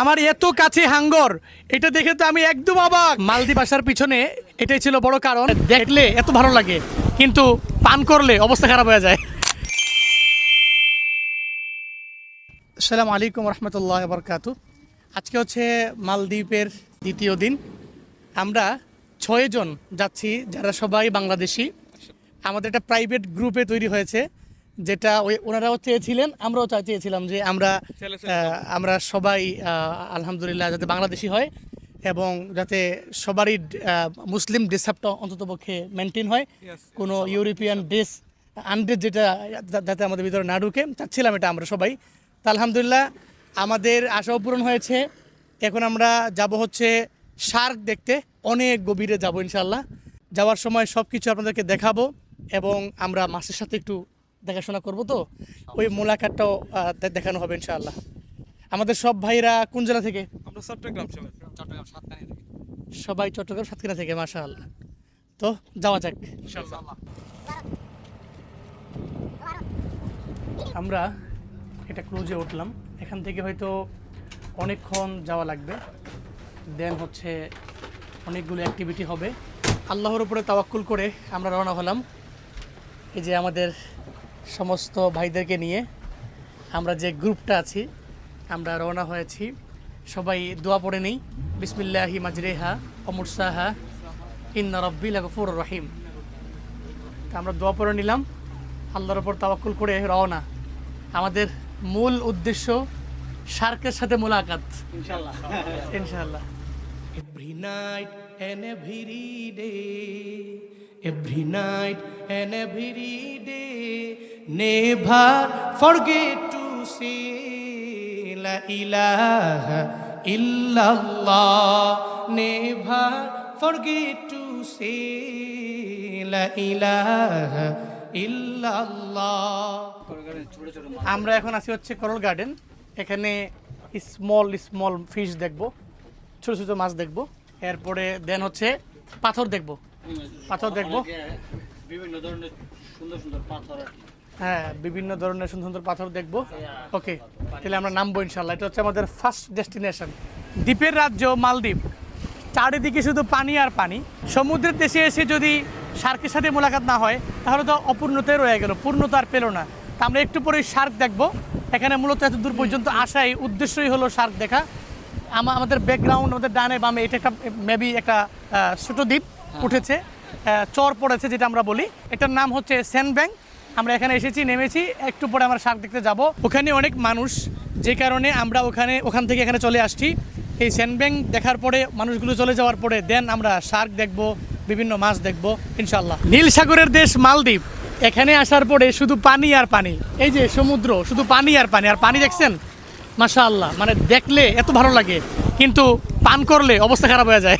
আমার এত কাছে হাঙ্গর, এটা দেখে তো আমি একদম অবাক। মালদ্বীপ আসার পিছনে এটাই ছিল বড় কারণ, দেখলে এত ভালো লাগে, কিন্তু পান করলে অবস্থা খারাপ হয়ে যায়। আসসালামু আলাইকুম রহমতুল্লাহ বরকাতু। আজকে হচ্ছে মালদ্বীপের দ্বিতীয় দিন। আমরা ছয়জন যাচ্ছি, যারা সবাই বাংলাদেশি। আমাদের একটা প্রাইভেট গ্রুপে তৈরি হয়েছে। যেটা ওই ওনারাও চেয়েছিলেন আমরাও চেয়েছিলাম যে আমরা আমরা সবাই আলহামদুলিল্লাহ যাতে বাংলাদেশি হয় এবং যাতে সবারই মুসলিম ড্রেসআপটা অন্ততপক্ষে মেনটেন হয়। কোনো ইউরোপিয়ান ড্রেস আনড্রেস যেটা যাতে আমাদের ভিতরে না ঢুকে চাচ্ছিলাম এটা আমরা সবাই। তা আলহামদুলিল্লাহ আমাদের আশাও পূরণ হয়েছে। এখন আমরা যাব হচ্ছে শার্ক দেখতে অনেক গভীরে যাব ইনশাল্লাহ যাওয়ার সময় সব কিছু আপনাদেরকে দেখাবো এবং আমরা মাছের সাথে একটু দেখাশোনা করব তো ওই মোলাকাতটাও দেখানো হবে ইনশাআল্লাহ। আমাদের সব ভাইরা কোন জেলা থেকে? আমরা চট্টগ্রাম সবাই। চট্টগ্রাম সাতকানি থেকে। সবাই চট্টগ্রাম সাতক্ষীরা থেকে মাশা আল্লাহ তো যাওয়া যাক। ইনশাআল্লাহ। আমরা এটা ক্লোজে উঠলাম। এখান থেকে হয়তো অনেকক্ষণ যাওয়া লাগবে। দেন হচ্ছে অনেকগুলো অ্যাক্টিভিটি হবে। আল্লাহর উপরে তাওয়াক্কুল করে আমরা রওনা হলাম। এই যে আমাদের সমস্ত ভাইদেরকে নিয়ে আমরা যে গ্রুপটা আছি আমরা রওনা হয়েছি। সবাই দোয়া পড়ে নেই। বিসমিল্লাহি মাজরেহা অমুরসাহা ইন্না রব্বিল গফুর রহিম। তা আমরা দোয়া পড়ে নিলাম। আল্লাহর ওপর তাওয়াক্কুল করে রওনা। আমাদের মূল উদ্দেশ্য শার্কের সাথে মোলাকাত। ইনশাআল্লাহ। ইনশাআল্লাহ। Every night and every day, every night and every day, never forget to say, La ilaha illallah. Never forget to say, La ilaha illallah. আমরা এখন আছি হচ্ছে করল গার্ডেন এখানে স্মল স্মল ফিশ দেখব, ছোট ছোট মাছ দেখব এরপরে দেন হচ্ছে পাথর দেখব পাথর দেখব বিভিন্ন ধরনের সুন্দর সুন্দর পাথর আর কি। হ্যাঁ বিভিন্ন ধরনের সুন্দর সুন্দর পাথর দেখব। ওকে তাহলে আমরা নামবো ইনশাল্লাহ এটা হচ্ছে আমাদের ফার্স্ট ডেস্টিনেশন দ্বীপের রাজ্য মালদ্বীপ। চারিদিকে শুধু পানি আর পানি। সমুদ্রের দেশে এসে যদি শার্কের সাথে মোলাকাত না হয় তাহলে তো অপূর্ণতাই রয়ে গেল। পূর্ণতা আর পেল না। তা আমরা একটু পরে শার্ক দেখব। এখানে মূলত এত দূর পর্যন্ত আসাই উদ্দেশ্যই হলো শার্ক দেখা। আমা- আমাদের ব্যাকগ্রাউন্ড আমাদের ডানে বামে এটা একটা মেবি একটা ছোটো দ্বীপ উঠেছে। আহ, চর পড়েছে যেটা আমরা বলি। এটার নাম হচ্ছে স্যান্ডব্যাং আমরা এখানে এসেছি, নেমেছি, একটু পরে আমরা শার্ক দেখতে যাব। ওখানে অনেক মানুষ, যে কারণে আমরা ওখানে, ওখান থেকে এখানে চলে আসছি। এই স্যান্ডব্যাং দেখার পরে, মানুষগুলো চলে যাওয়ার পরে, দেন আমরা শার্ক দেখব, বিভিন্ন মাছ দেখব ইনশাল্লাহ নীল সাগরের দেশ মালদ্বীপ। এখানে আসার পরে শুধু পানি আর পানি। এই যে সমুদ্র, শুধু পানি আর পানি। আর পানি দেখছেন? মাশা আল্লাহ মানে দেখলে এত ভালো লাগে। কিন্তু পান করলে অবস্থা খারাপ হয়ে যায়।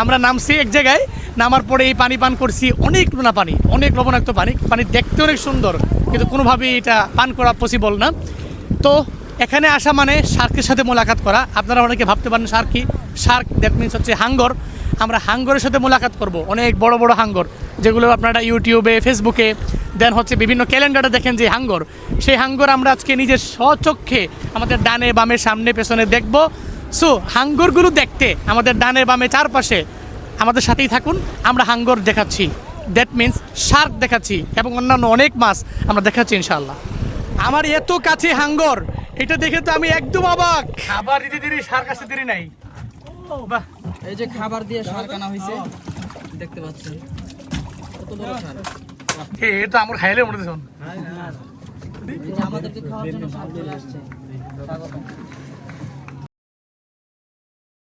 আমরা নামছি এক জায়গায়। নামার পরে এই পানি পান করছি। অনেক লোনা পানি, অনেক লবণাক্ত পানি। পানি দেখতে অনেক সুন্দর, কিন্তু কোনোভাবেই এটা পান করা পসিবল না। তো এখানে আসা মানে শার্কের সাথে মোলাকাত করা। আপনারা অনেকে ভাবতে পারেন শার্ক কি? শার্ক দ্যাট মিনস হচ্ছে হাঙ্গর। আমরা হাঙ্গরের সাথে মোলাকাত করব, অনেক বড় বড় হাঙ্গর, যেগুলো আপনারা ইউটিউবে ফেসবুকে দেন হচ্ছে বিভিন্ন ক্যালেন্ডারে দেখেন যে হাঙ্গর। সেই হাঙ্গর আমরা আজকে নিজের স্বচক্ষে আমাদের ডানে বামে সামনে পেছনে দেখব। সো হাঙ্গরগুলো দেখতে আমাদের ডানে বামে চারপাশে আমাদের সাথেই থাকুন। আমরা হাঙ্গর দেখাচ্ছি। দ্যাট মিন্স শার্ক দেখাচ্ছি এবং অন্যান্য অনেক মাছ আমরা দেখাচ্ছি ইনশাল্লাহ আমার এত কাছে হাঙ্গর এটা দেখে তো আমি একদম অবাক। খাবার দিতে দেরি শার্ক আসতে দেরি নাই। এই যে খাবার দিয়ে সার কানা হয়েছে দেখতে পাচ্ছেন কত বড় সার এ তো আমার খাইলে মনে দেখুন আমাদেরকে খাওয়ার জন্য সার চলে আসছে। স্বাগতম